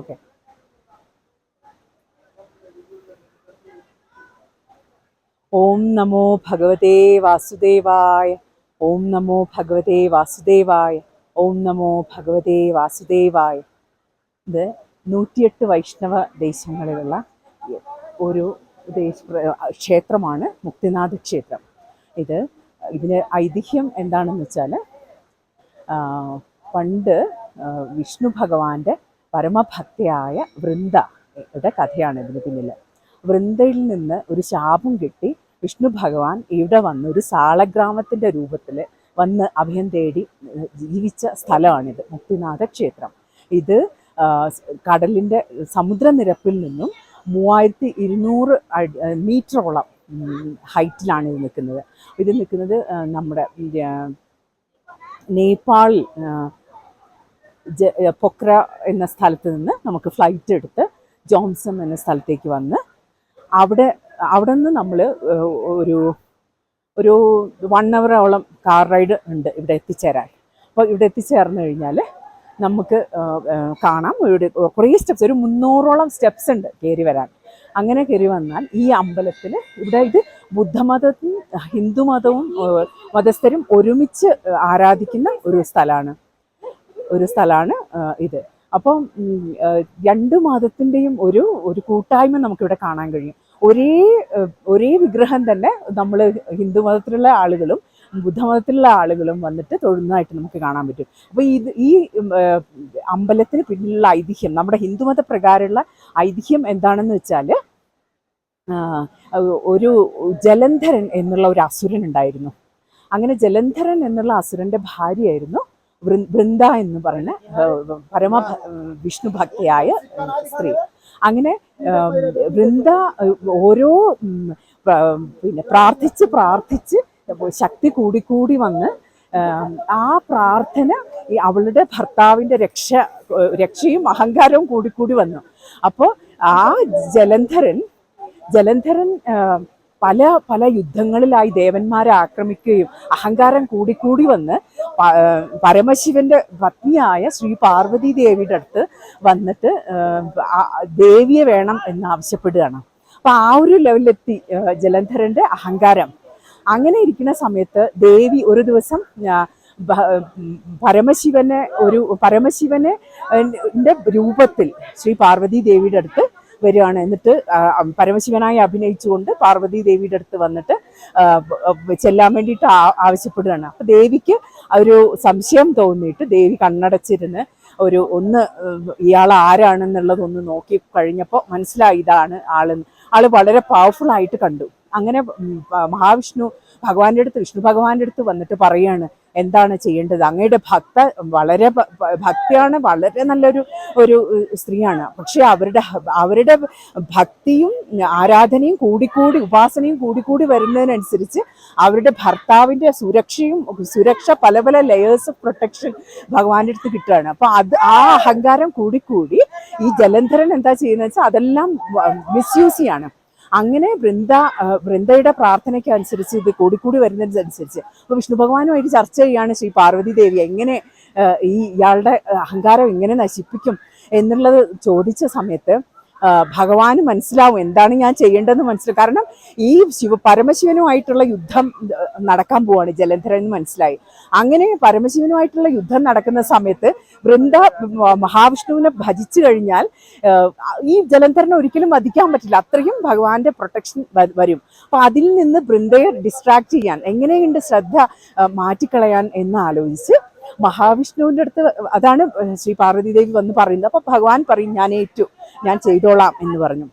Okay. ഓം നമോ ഭഗവതേ വാസുദേവായ ഓം നമോ ഭഗവതേ വാസുദേവായ ഓം നമോ ഭഗവതേ വാസുദേവായ. ഇത് നൂറ്റിയെട്ട് വൈഷ്ണവ ദേശങ്ങളിലുള്ള ഒരു ക്ഷേത്രമാണ് മുക്തിനാഥ ക്ഷേത്രം. ഇത് ഇതിന് ഐതിഹ്യം എന്താണെന്ന് വെച്ചാൽ പണ്ട് വിഷ്ണു ഭഗവാന്റെ പരമഭക്തയായ വൃന്ദയുടെ കഥയാണ് ഇതിന് പിന്നിൽ വൃന്ദയിൽ നിന്ന് ഒരു ശാപം കിട്ടി. വിഷ്ണു ഭഗവാൻ ഇവിടെ വന്ന് ഒരു സാളഗ്രാമത്തിന്റെ രൂപത്തിൽ വന്ന് അഭയം തേടി ജീവിച്ച സ്ഥലമാണിത്. മുക്തിനാഥ ക്ഷേത്രം ഇത് കടലിന്റെ സമുദ്രനിരപ്പിൽ നിന്നും മൂവായിരത്തി ഇരുന്നൂറ് മീറ്ററോളം ഹൈറ്റിലാണ് ഇത് നിൽക്കുന്നത്. ഇത് നിൽക്കുന്നത് നമ്മുടെ ജ- പൊക്ര എന്ന സ്ഥലത്ത് നിന്ന് നമുക്ക് ഫ്ലൈറ്റ് എടുത്ത് ജോൺസൺ എന്ന സ്ഥലത്തേക്ക് വന്ന് അവിടെ അവിടെ നിന്ന് നമ്മൾ ഒരു ഒരു വൺ അവറോളം കാർ റൈഡ് ഉണ്ട് ഇവിടെ എത്തിച്ചേരാൻ. അപ്പോൾ ഇവിടെ എത്തിച്ചേർന്ന് കഴിഞ്ഞാൽ നമുക്ക് കാണാം ഇവിടെ കുറേ സ്റ്റെപ്സ് ഒരു മുന്നൂറോളം സ്റ്റെപ്സ് ഉണ്ട് കയറി വരാൻ. അങ്ങനെ കയറി വന്നാൽ ഈ അമ്പലത്തിൽ ഇവിടെ ഇത് ബുദ്ധമതവും ഹിന്ദുമതവും മതസ്ഥരും ഒരുമിച്ച് ആരാധിക്കുന്ന ഒരു സ്ഥലമാണ് ഒരു സ്ഥലമാണ് ഇത്. അപ്പം രണ്ട് മതത്തിന്റെയും ഒരു ഒരു കൂട്ടായ്മ നമുക്കിവിടെ കാണാൻ കഴിയും. ഒരേ ഒരേ വിഗ്രഹം തന്നെ നമ്മൾ ഹിന്ദു മതത്തിലുള്ള ആളുകളും ബുദ്ധമതത്തിലുള്ള ആളുകളും വന്നിട്ട് തൊഴുന്നതായിട്ട് നമുക്ക് കാണാൻ പറ്റും. അപ്പോൾ ഇത് ഈ അമ്പലത്തിന് പിന്നിലുള്ള ഐതിഹ്യം നമ്മുടെ ഹിന്ദുമത പ്രകാരമുള്ള ഐതിഹ്യം എന്താണെന്ന് വെച്ചാൽ ഒരു ജലന്ധരൻ എന്നുള്ള ഒരു അസുരൻ ഉണ്ടായിരുന്നു. അങ്ങനെ ജലന്ധരൻ എന്നുള്ള അസുരന്റെ ഭാര്യയായിരുന്നു വൃന്ദ എന്ന് പറയുന്ന പരമ വിഷ്ണു ഭക്തിയായ സ്ത്രീ. അങ്ങനെ വൃന്ദ ഓരോ പിന്നെ പ്രാർത്ഥിച്ച് പ്രാർത്ഥിച്ച് ശക്തി കൂടിക്കൂടി വന്ന് ആ, പ്രാർത്ഥന ഈ അവളുടെ ഭർത്താവിന്റെ രക്ഷ രക്ഷയും അഹങ്കാരവും കൂടിക്കൂടി വന്നു. അപ്പോൾ ആ ജലന്ധരൻ ജലന്ധരൻ പല പല യുദ്ധങ്ങളിലായി ദേവന്മാരെ ആക്രമിക്കുകയും അഹങ്കാരം കൂടിക്കൂടി വന്ന് പരമശിവന്റെ പത്നിയായ ശ്രീ പാർവതി ദേവിയുടെ അടുത്ത് വന്നിട്ട് ദേവിയെ വേണം എന്ന് ആവശ്യപ്പെടുകയാണ്. അപ്പൊ ആ ഒരു ലെവലിലെത്തി ജലന്ധരന്റെ അഹങ്കാരം. അങ്ങനെ ഇരിക്കുന്ന സമയത്ത് ദേവി ഒരു ദിവസം പരമശിവനെ ഒരു പരമശിവനെ രൂപത്തിൽ ശ്രീ പാർവതി ദേവിയുടെ അടുത്ത് വരികയാണ്. എന്നിട്ട് പരമശിവനായി അഭിനയിച്ചുകൊണ്ട് പാർവതി ദേവിയുടെ അടുത്ത് വന്നിട്ട് ചെല്ലാൻ വേണ്ടിയിട്ട് ആവശ്യപ്പെടുകയാണ്. അപ്പൊ ദേവിക്ക് ഒരു സംശയം തോന്നിയിട്ട് ദേവി കണ്ണടച്ചിരുന്ന് ഒരു ഒന്ന് ഇയാൾ ആരാണെന്നുള്ളതൊന്ന് നോക്കി കഴിഞ്ഞപ്പോൾ മനസ്സിലായി ഇതാണ് ആളെന്ന് ആൾ വളരെ പവർഫുൾ ആയിട്ട് കണ്ടു. അങ്ങനെ മഹാവിഷ്ണു ഭഗവാന്റെ അടുത്ത് വിഷ്ണു ഭഗവാന്റെ അടുത്ത് വന്നിട്ട് പറയാണ് എന്താണ് ചെയ്യേണ്ടത്? അങ്ങയുടെ ഭക്ത വളരെ ഭക്തിയാണ് വളരെ നല്ലൊരു ഒരു സ്ത്രീയാണ്. പക്ഷെ അവരുടെ അവരുടെ ഭക്തിയും ആരാധനയും കൂടിക്കൂടി ഉപാസനയും കൂടിക്കൂടി വരുന്നതിനനുസരിച്ച് അവരുടെ ഭർത്താവിന്റെ സുരക്ഷയും സുരക്ഷ പല പല ലെയേഴ്സ് ഓഫ് പ്രൊട്ടക്ഷൻ ഭഗവാന്റെ അടുത്ത് കിട്ടുകയാണ്. അപ്പൊ അത് ആ അഹങ്കാരം കൂടിക്കൂടി ഈ ജലന്ധരൻ എന്താ ചെയ്യുന്നത് വെച്ചാൽ അതെല്ലാം മിസ്യൂസ് ചെയ്യാണ്. അങ്ങനെ വൃന്ദ വൃന്ദയുടെ പ്രാർത്ഥനയ്ക്ക് അനുസരിച്ച് ഇത് കൂടിക്കൂടി വരുന്നതിനനുസരിച്ച്. അപ്പൊ വിഷ്ണു ഭഗവാനുമായിട്ട് ചർച്ച ചെയ്യാണ് ശ്രീ പാർവതി ദേവി. എങ്ങനെ ഈ ഇയാളുടെ അഹങ്കാരം എങ്ങനെ നശിപ്പിക്കും എന്നുള്ളത് ചോദിച്ച സമയത്ത് ഭഗവാന് മനസ്സിലാവും എന്താണ് ഞാൻ ചെയ്യേണ്ടതെന്ന് മനസ്സിലാവും. കാരണം ഈ ശിവ പരമശിവനുമായിട്ടുള്ള യുദ്ധം നടക്കാൻ പോവാണ്. ജലന്ധരൻ എന്ന് മനസ്സിലായി. അങ്ങനെ പരമശിവനുമായിട്ടുള്ള യുദ്ധം നടക്കുന്ന സമയത്ത് വൃന്ദ മഹാവിഷ്ണുവിനെ ഭജിച്ചു കഴിഞ്ഞാൽ ഈ ജലന്ധരനെ ഒരിക്കലും വധിക്കാൻ പറ്റില്ല. അത്രയും ഭഗവാന്റെ പ്രൊട്ടക്ഷൻ വരും. അപ്പൊ അതിൽ നിന്ന് വൃന്ദയെ ഡിസ്ട്രാക്ട് ചെയ്യാൻ എങ്ങനെയുണ്ട് ശ്രദ്ധ മാറ്റിക്കളയാൻ എന്ന് ആലോചിച്ച് മഹാവിഷ്ണുവിന്റെ അടുത്ത് അതാണ് ശ്രീ പാർവതിദേവി വന്ന് പറയുന്നത്. അപ്പോൾ ഭഗവാൻ പറയും ഞാൻ ഏറ്റു ഞാൻ ചെയ്തോളാം എന്ന് പറഞ്ഞു.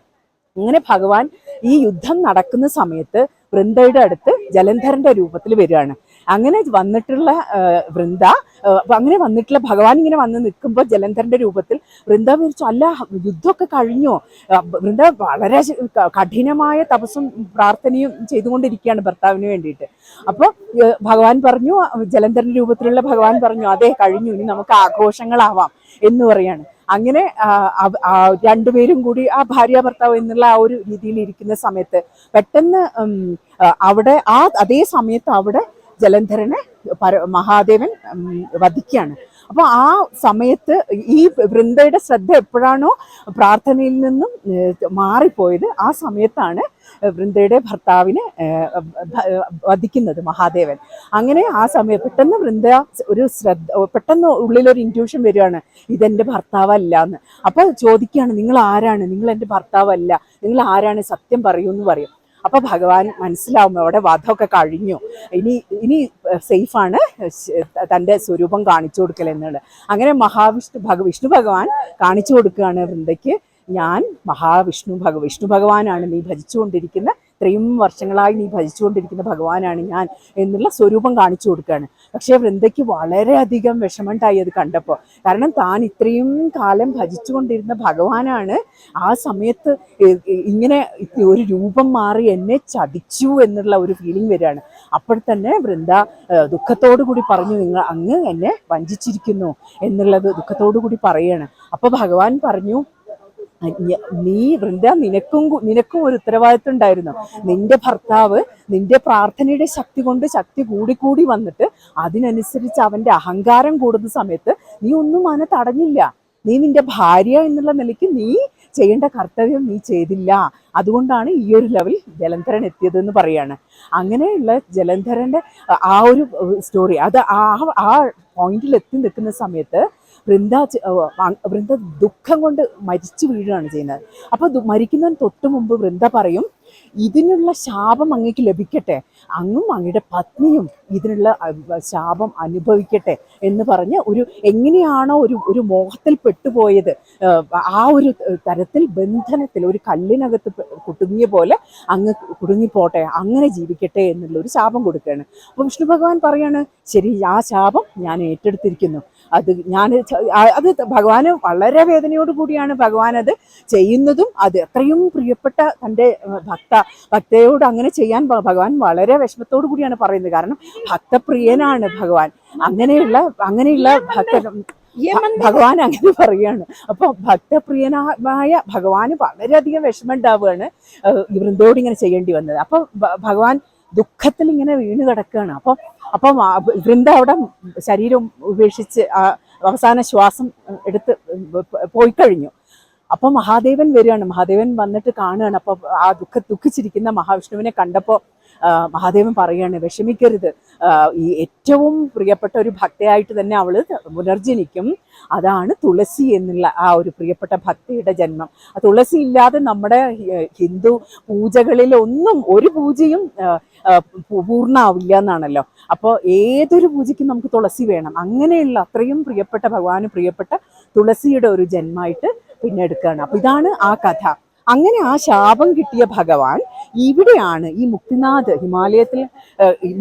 അങ്ങനെ ഭഗവാൻ ഈ യുദ്ധം നടക്കുന്ന സമയത്ത് വൃന്ദയുടെ അടുത്ത് ജലന്ധരന്റെ രൂപത്തിൽ വരികയാണ്. അങ്ങനെ വന്നിട്ടുള്ള വൃന്ദ അങ്ങനെ വന്നിട്ടുള്ള ഭഗവാൻ ഇങ്ങനെ വന്ന് നിൽക്കുമ്പോൾ ജലന്ധറിന്റെ രൂപത്തിൽ വൃന്ദ വിളിച്ചു അല്ല യുദ്ധമൊക്കെ കഴിഞ്ഞോ? വൃന്ദ വളരെ കഠിനമായ തപസ്സും പ്രാർത്ഥനയും ചെയ്തുകൊണ്ടിരിക്കുകയാണ് ഭർത്താവിന് വേണ്ടിയിട്ട്. അപ്പോൾ ഭഗവാൻ പറഞ്ഞു ജലന്ധറിന്റെ രൂപത്തിലുള്ള ഭഗവാൻ പറഞ്ഞു അതെ കഴിഞ്ഞു ഇനി നമുക്ക് ആഘോഷങ്ങളാവാം എന്ന് പറയാണ്. അങ്ങനെ രണ്ടുപേരും കൂടി ആ ഭാര്യ ഭർത്താവ് എന്നുള്ള ആ ഒരു രീതിയിൽ ഇരിക്കുന്ന സമയത്ത് പെട്ടെന്ന് അവിടെ ആ അതേ സമയത്ത് അവിടെ ജലന്ധരനെ മഹാദേവൻ വധിക്കുകയാണ്. അപ്പോൾ ആ സമയത്ത് ഈ വൃന്ദയുടെ ശ്രദ്ധ എപ്പോഴാണോ പ്രാർത്ഥനയിൽ നിന്നും മാറിപ്പോയത് ആ സമയത്താണ് വൃന്ദയുടെ ഭർത്താവിനെ വധിക്കുന്നത് മഹാദേവൻ. അങ്ങനെ ആ സമയം പെട്ടെന്ന് വൃന്ദ ഒരു ശ്രദ്ധ പെട്ടെന്ന് ഉള്ളിലൊരു ഇന്റ്യൂഷൻ വരികയാണ് ഇതെന്റെ ഭർത്താവല്ല എന്ന് അപ്പോൾ ചോദിക്കുകയാണ് നിങ്ങൾ ആരാണ്? നിങ്ങൾ എന്റെ ഭർത്താവല്ല. നിങ്ങൾ ആരാണ്? സത്യം പറയൂ എന്ന് പറയും. അപ്പൊ ഭഗവാൻ മനസ്സിലാവും അവിടെ വധമൊക്കെ കഴിഞ്ഞു. ഇനി ഇനി സേഫാണ് തന്റെ സ്വരൂപം കാണിച്ചു കൊടുക്കൽ എന്നുള്ളത്. അങ്ങനെ മഹാവിഷ്ണു ഭഗ വിഷ്ണു ഭഗവാൻ കാണിച്ചു കൊടുക്കുകയാണ് വൃന്ദയ്ക്ക്. ഞാൻ മഹാവിഷ്ണു ഭഗ വിഷ്ണു ഭഗവാനാണ് നീ ഭജിച്ചുകൊണ്ടിരിക്കുന്ന ഇത്രയും വർഷങ്ങളായി നീ ഭജിച്ചുകൊണ്ടിരിക്കുന്ന ഭഗവാനാണ് ഞാൻ എന്നുള്ള സ്വരൂപം കാണിച്ചു കൊടുക്കുകയാണ്. പക്ഷേ വൃന്ദയ്ക്ക് വളരെയധികം വിഷമമുണ്ടായി അത് കണ്ടപ്പോൾ. കാരണം താൻ ഇത്രയും കാലം ഭജിച്ചുകൊണ്ടിരുന്ന ഭഗവാനാണ്. ആ സമയത്ത് ഇങ്ങനെ ഒരു രൂപം മാറി എന്നെ ചതിച്ചു എന്നുള്ള ഒരു ഫീലിംഗ് വരികയാണ്. അപ്പോൾ തന്നെ വൃന്ദ ദുഃഖത്തോടു കൂടി പറഞ്ഞു നിങ്ങൾ അങ്ങ് എന്നെ വഞ്ചിച്ചിരിക്കുന്നു എന്നുള്ളത് ദുഃഖത്തോടു കൂടി പറയാണ്. അപ്പോൾ ഭഗവാൻ പറഞ്ഞു നീ വൃന്ദ നിനക്കും നിനക്കും ഒരു ഉത്തരവാദിത്വം ഉണ്ടായിരുന്നു നിന്റെ ഭർത്താവ് നിന്റെ പ്രാർത്ഥനയുടെ ശക്തി കൊണ്ട് ശക്തി കൂടിക്കൂടി വന്നിട്ട് അതിനനുസരിച്ച് അവന്റെ അഹങ്കാരം കൂടുന്ന സമയത്ത് നീ ഒന്നും അവനെ തടഞ്ഞില്ല. നീ നിന്റെ ഭാര്യ എന്നുള്ള നിലയ്ക്ക് നീ ചെയ്യേണ്ട കർത്തവ്യം നീ ചെയ്തില്ല. അതുകൊണ്ടാണ് ഈ ഒരു ലെവൽ ജലന്ധരൻ എത്തിയത് എന്ന് പറയാണ്. അങ്ങനെയുള്ള ജലന്ധരന്റെ ആ ഒരു സ്റ്റോറി അത് ആ ആ പോയിന്റിൽ എത്തി നിൽക്കുന്ന സമയത്ത് വൃന്ദ വൃന്ദ ദുഃഖം കൊണ്ട് മരിച്ചു വീഴുകയാണ് ചെയ്യുന്നത്. അപ്പോൾ മരിക്കുന്നതിന് തൊട്ട് മുമ്പ് വൃന്ദ പറയും ഇതിനുള്ള ശാപം അങ്ങേക്ക് ലഭിക്കട്ടെ. അങ്ങും അങ്ങയുടെ പത്നിയും ഇതിനുള്ള ശാപം അനുഭവിക്കട്ടെ എന്ന് പറഞ്ഞ് ഒരു എങ്ങനെയാണോ ഒരു ഒരു മോഹത്തിൽ പെട്ടുപോയത്. ആ ഒരു തരത്തിൽ ബന്ധനത്തിൽ ഒരു കല്ലിനകത്ത് കുടുങ്ങിയ പോലെ അങ്ങ് കുടുങ്ങിപ്പോട്ടെ അങ്ങനെ ജീവിക്കട്ടെ എന്നുള്ള ഒരു ശാപം കൊടുക്കുകയാണ്. അപ്പോൾ വിഷ്ണു ഭഗവാൻ പറയാണ് ശരി ആ ശാപം ഞാൻ ഏറ്റെടുത്തിരിക്കുന്നു. അത് ഞാൻ അത് ഭഗവാന് വളരെ വേദനയോട് കൂടിയാണ് ഭഗവാൻ അത് ചെയ്യുന്നതും അത് എത്രയും പ്രിയപ്പെട്ട തന്റെ ഭക്ത ഭക്തയോട് അങ്ങനെ ചെയ്യാൻ ഭഗവാൻ വളരെ വിഷമത്തോടു കൂടിയാണ് പറയുന്നത്. കാരണം ഭക്തപ്രിയനാണ് ഭഗവാൻ. അങ്ങനെയുള്ള അങ്ങനെയുള്ള ഭക്ത ഭഗവാൻ അങ്ങനെ പറയാണ് അപ്പൊ ഭക്തപ്രിയനായ ഭഗവാന് വളരെയധികം വിഷമം ഉണ്ടാവുകയാണ് വൃന്ദയോട് ഇങ്ങനെ ചെയ്യേണ്ടി വന്നത്. അപ്പൊ ഭ- ഭഗവാൻ ദുഃഖത്തിൽ ഇങ്ങനെ വീണ് കിടക്കുകയാണ്. അപ്പം അപ്പം വൃന്ദ അവിടെ ശരീരം ഉപേക്ഷിച്ച് അവസാന ശ്വാസം എടുത്ത് പോയി കഴിഞ്ഞു അപ്പൊ മഹാദേവൻ വരികയാണ്. മഹാദേവൻ വന്നിട്ട് കാണുകയാണ്. അപ്പൊ ആ ദുഃഖ ദുഃഖിച്ചിരിക്കുന്ന മഹാവിഷ്ണുവിനെ കണ്ടപ്പോൾ മഹാദേവൻ പറയാണ് വിഷമിക്കരുത്. ഈ ഏറ്റവും പ്രിയപ്പെട്ട ഒരു ഭക്തയായിട്ട് തന്നെ അവൾ പുനർജനിക്കും. അതാണ് തുളസി എന്നുള്ള ആ ഒരു പ്രിയപ്പെട്ട ഭക്തിയുടെ ജന്മം. ആ തുളസി ഇല്ലാതെ നമ്മുടെ ഹിന്ദു പൂജകളിൽ ഒന്നും ഒരു പൂജയും പൂർണമാവില്ല എന്നാണല്ലോ. അപ്പോൾ ഏതൊരു പൂജയ്ക്കും നമുക്ക് തുളസി വേണം. അങ്ങനെയുള്ള അത്രയും പ്രിയപ്പെട്ട ഭഗവാന് പ്രിയപ്പെട്ട തുളസിയുടെ ഒരു ജന്മമായിട്ട് പിന്നെ എടുക്കുകയാണ് അപ്പൊ ഇതാണ് ആ കഥ. അങ്ങനെ ആ ശാപം കിട്ടിയ ഭഗവാൻ ഇവിടെയാണ് ഈ മുക്തിനാഥ് ഹിമാലയത്തിൽ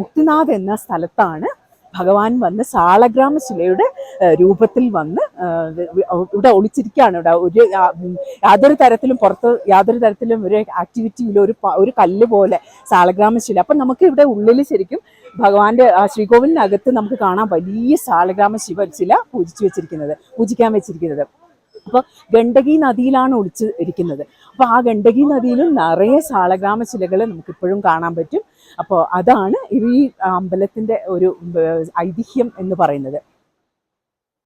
മുക്തിനാഥ് എന്ന സ്ഥലത്താണ് ഭഗവാൻ വന്ന് സാളഗ്രാമ ശിലയുടെ രൂപത്തിൽ വന്ന് ഇവിടെ ഒളിച്ചിരിക്കുകയാണ്. ഇവിടെ ഒരു യാതൊരു തരത്തിലും പുറത്ത് യാതൊരു തരത്തിലും ഒരു ആക്ടിവിറ്റിയില്ല ഒരു ഒരു കല്ല് പോലെ സാളഗ്രാമ ശില. അപ്പം നമുക്ക് ഇവിടെ ഉള്ളിൽ ശരിക്കും ഭഗവാന്റെ ശ്രീകോവിലിനകത്ത് നമുക്ക് കാണാൻ വലിയ സാളഗ്രാമ ശിവ ശില പൂജിച്ചു വെച്ചിരിക്കുന്നത് പൂജിക്കാൻ വെച്ചിരിക്കുന്നത്. അപ്പോൾ ഗണ്ഡകി നദിയിലാണ് ഒളിച്ച് ഇരിക്കുന്നത്. അപ്പോൾ ആ ഗണ്ഡകി നദിയിലും നിറയെ സാളഗ്രാമ ശിലകൾ നമുക്കിപ്പോഴും കാണാൻ പറ്റും. അപ്പോൾ അതാണ് ഈ അമ്പലത്തിന്റെ ഒരു ഐതിഹ്യം എന്ന് പറയുന്നത്.